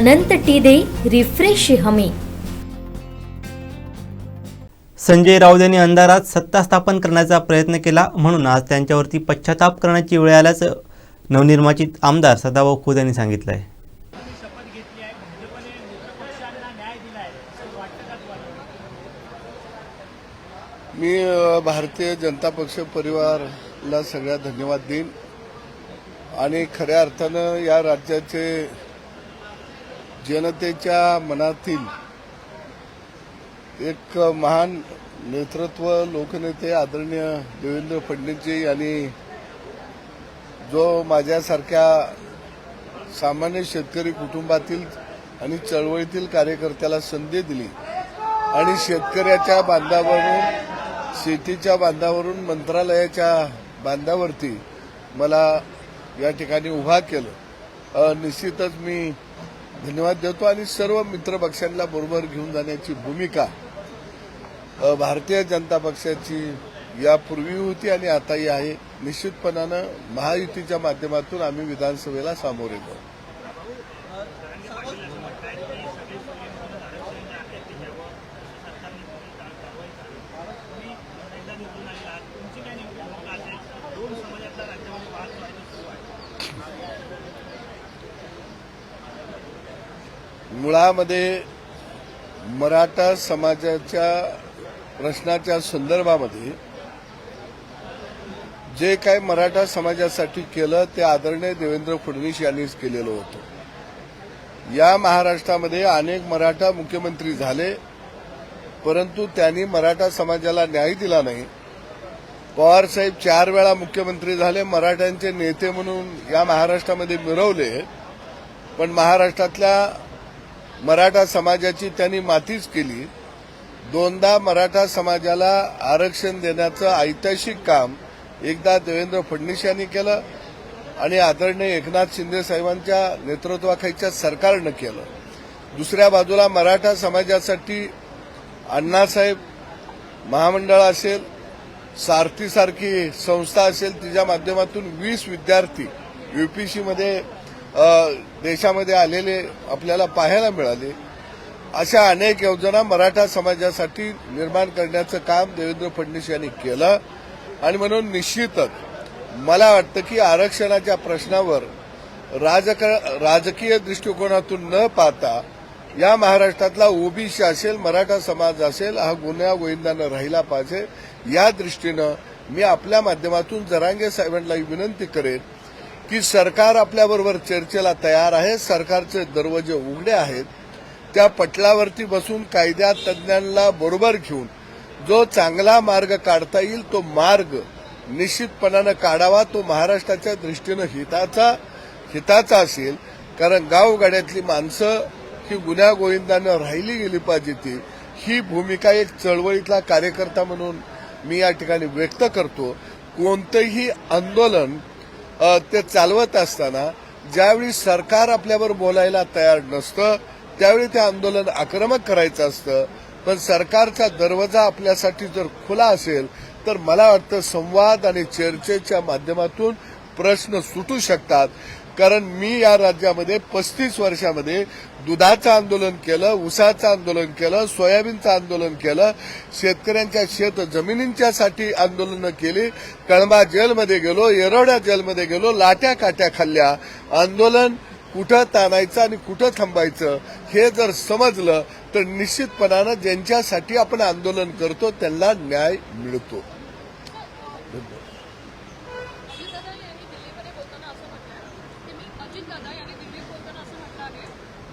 अनंत T दे refresh हमी. संजय राऊत यांनी अंधारात सत्ता स्थापन करण्याचा प्रयत्न केला म्हणून आज त्यांच्यावरती पश्चाताप करण्याची वेळ आल्याचं नवनिर्वाचित आमदार सदाभाऊ खोत यांनी सांगितलं आहे मी भारतीय जनता पक्ष परिवारला सगळ्यात धन्यवाद देईन. आणि खऱ्या अर्थानं या राज्याचे जनतेच्या मनातील एक महान नेतृत्व लोकनेते आदरणीय देवेंद्र फडणवीसजी यांनी जो माझ्यासारख्या सामान्य शेतकरी कुटुंबातील आणि चळवळीतील कार्यकर्त्याला संधी दिली आणि शेतकऱ्याच्या बांधावरून शेतीच्या बांधावरून मंत्रालयाच्या बांधावरती मला या ठिकाणी उभा केलं. निश्चितच मी धन्यवाद देतो आणि सर्व मित्रपक्षांना बरोबर घेऊन जाण्याची भूमिका भारतीय जनता पक्षाची यापूर्वी होती आणि आताही आहे. निश्चितपणानं महायुतीच्या माध्यमातून आम्ही विधानसभेला सामोरे जाऊ. मुळामध्ये मराठा समाजाच्या प्रश्नाच्या संदर्भामध्ये जे काय मराठा समाजासाठी केलं ते आदरणीय देवेंद्र फडणवीस यांनीच केलेलं होतं. या महाराष्ट्रामध्ये अनेक मराठा मुख्यमंत्री झाले परंतु त्यांनी मराठा समाजाला न्याय दिला नाही. पवार साहेब चार वेळा मुख्यमंत्री झाले मराठ्यांचे नेते म्हणून या महाराष्ट्रामध्ये मिरवले पण महाराष्ट्रातल्या मराठा समाजाची त्यांनी मातीच केली. दोनदा मराठा समाजाला आरक्षण देण्याचं ऐतिहासिक काम एकदा देवेंद्र फडणवीस यांनी केलं आणि आदरणीय एकनाथ शिंदे साहेबांच्या नेतृत्वाखालीच्या सरकारनं केलं. दुसऱ्या बाजूला मराठा समाजासाठी अण्णासाहेब महामंडळ असेल सारथीसारखी संस्था असेल तिच्या माध्यमातून वीस विद्यार्थी युपीसीमध्ये देशामध्ये आलेले आपल्याला पाहायला मिळाले अशा अनेक योजना मराठा समाजासाठी निर्माण करण्याचं काम देवेंद्र फडणवीस यांनी केलं. आणि म्हणून निश्चितच मला वाटतं की आरक्षणाच्या प्रश्नावर राजक राजकीय दृष्टिकोनातून न पाहता या महाराष्ट्रातला ओबीसी असेल मराठा समाज असेल हा गुन्ह्या गोविंदानं राहिला पाहिजे. या दृष्टीनं मी आपल्या माध्यमातून जरांगे साहेबांना विनंती करेन की सरकार आपल्याबरोबर चर्चेला तयार आहे सरकारचे दरवाजे उघडे आहेत त्या पटलावरती बसून कायद्या तज्ज्ञांना बरोबर घेऊन जो चांगला मार्ग काढता येईल तो मार्ग निश्चितपणानं काढावा तो महाराष्ट्राच्या दृष्टीनं हिताचा हिताचा असेल. कारण गावगाड्यातली माणसं ही गुन्ह्या गोविंदानं राहिली गेली पाहिजे ती. ही भूमिका एक चळवळीतला कार्यकर्ता म्हणून मी या ठिकाणी व्यक्त करतो. कोणतंही आंदोलन ते चालवत असताना ज्यावेळी सरकार आपल्यावर बोलायला तयार नसतं त्यावेळी ते आंदोलन आक्रमक करायचं असतं. पण सरकारचा दरवाजा आपल्यासाठी जर खुला असेल तर मला वाटतं संवाद आणि चर्चेच्या माध्यमातून प्रश्न सुटू शकतात. कारण मी या राज्यामध्ये पस्तीस वर्षामध्ये दुधाचं आंदोलन केलं ऊसाचं आंदोलन केलं सोयाबीनचं आंदोलन केलं शेतकऱ्यांच्या शेत जमिनींच्यासाठी आंदोलनं केली कळंबा जेलमध्ये गेलो येरवड्या जेलमध्ये गेलो लाट्या काट्या खाल्ल्या. आंदोलन कुठं ताणायचं आणि कुठं थांबायचं हे जर समजलं तर निश्चितपणानं ज्यांच्यासाठी आपण आंदोलन करतो त्यांना न्याय मिळतो. अजितदादा यांनी दिल्लीत बोलताना असं म्हटलं आहे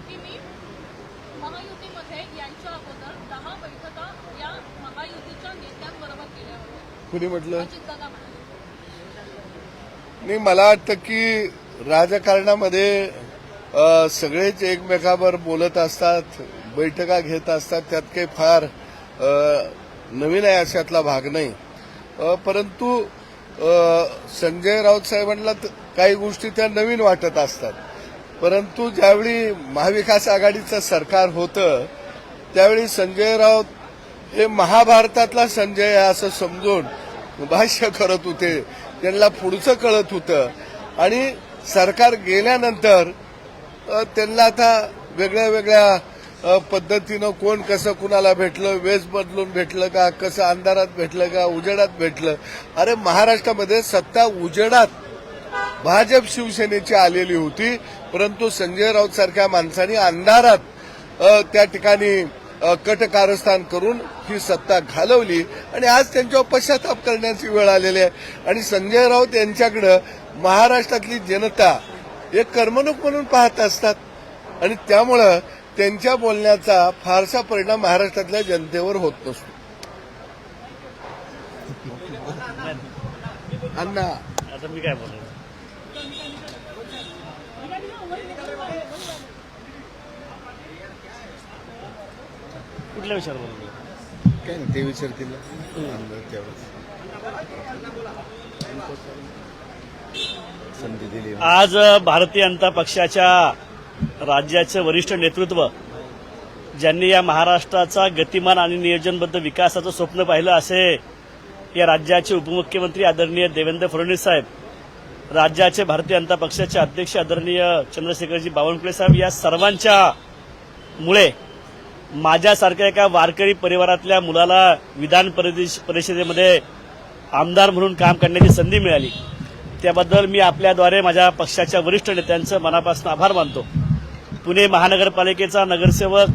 की मी महायुतीमध्ये यांच्या अगोदर दहा बैठका या महायुतीच्या नेत्यांबरोबर केल्या होत्या. कुणी म्हटलं? म्हणाले. नाही मला वाटतं की राजकारणामध्ये सगळेच एकमेकावर बोलत असतात बैठका घेत असतात त्यात काही फार नवीन आहे अशातला भाग नाही. परंतु संजय राऊत साहेबांना काही गोष्टी त्या नवीन वाटत असतात. परंतु ज्यावेळी महाविकास आघाडीचं सरकार होतं त्यावेळी संजय राऊत हे महाभारतातला संजय असं समजून भाष्य करत होते. त्यांना पुढचं कळत होतं. आणि सरकार गेल्यानंतर त्यांना आता वेगळ्या वेगळ्या पद्धतीनं कोण कसं कुणाला भेटलं वेस बदलून भेटलं का कसं अंधारात भेटलं का उजेडात भेटलं? अरे महाराष्ट्रामध्ये सत्ता उजेडात. भाजप शिवसेनेची आलेली होती परंतु संजय राऊत सारख्या माणसांनी अंधारात त्या ठिकाणी कट कटकारस्थान करून ही सत्ता घालवली आणि आज त्यांच्यावर पश्चाताप करण्याची वेळ आलेली आहे. आणि संजय राऊत यांच्याकडं महाराष्ट्रातली जनता एक कर्मणूक म्हणून पाहत असतात. आणि त्यामुळं त्यांच्या बोलण्याचा फारसा परिणाम महाराष्ट्रातल्या जनतेवर होत नसतो. अण्णा. आता मी काय बोलू? कुठल्या विषयावर बोलू? काय नाही ते विचारतील त्यावेळेस. संधी दिली. आज भारतीय जनता पक्षाच्या राज्याचे वरिष्ठ नेतृत्व ज्यांनी या महाराष्ट्राचा गतिमान आणि नियोजनबद्ध विकासाचं स्वप्न पाहिलं असे या राज्याचे उपमुख्यमंत्री आदरणीय देवेंद्र फडणवीस साहेब राज्याचे भारतीय जनता पक्षाचे अध्यक्ष आदरणीय चंद्रशेखरजी बावनकुळे साहेब या सर्वांच्या मुळे माझ्यासारख्या एका वारकरी परिवारातल्या मुलाला विधान परिषदेमध्ये आमदार म्हणून काम करण्याची संधी मिळाली. त्याबद्दल मी आपल्याद्वारे माझ्या पक्षाच्या वरिष्ठ नेत्यांचं मनापासून आभार मानतो. पुणे महानगरपालिकेचा नगरसेवक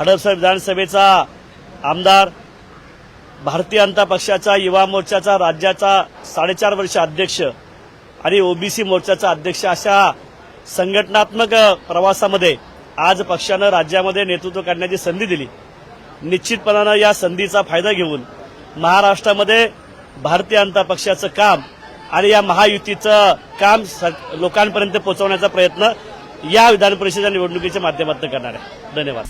हडपसर विधानसभेचा आमदार भारतीय जनता पक्षाचा युवा मोर्चाचा राज्याचा साडेचार वर्ष अध्यक्ष आणि ओबीसी मोर्चाचा अध्यक्ष अशा संघटनात्मक प्रवासामध्ये आज पक्षानं राज्यामध्ये नेतृत्व करण्याची संधी दिली. निश्चितपणानं या संधीचा फायदा घेऊन महाराष्ट्रामध्ये भारतीय जनता पक्षाचं काम आणि या महायुतीचं काम स- लोकांपर्यंत पोहोचवण्याचा प्रयत्न या विधान परिषद निवडणुकीच्या माध्यमातून करणार आहे. धन्यवाद.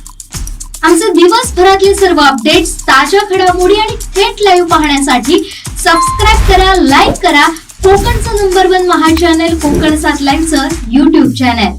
आमचे दिवसभरातले सर्व अपडेट्स ताज्या घडामोडी आणि थेट लाईव्ह पाहण्यासाठी सबस्क्राईब करा लाईक करा. कोकणचं नंबर वन महा चॅनल कोकण सात लाईनचं युट्यूब चॅनल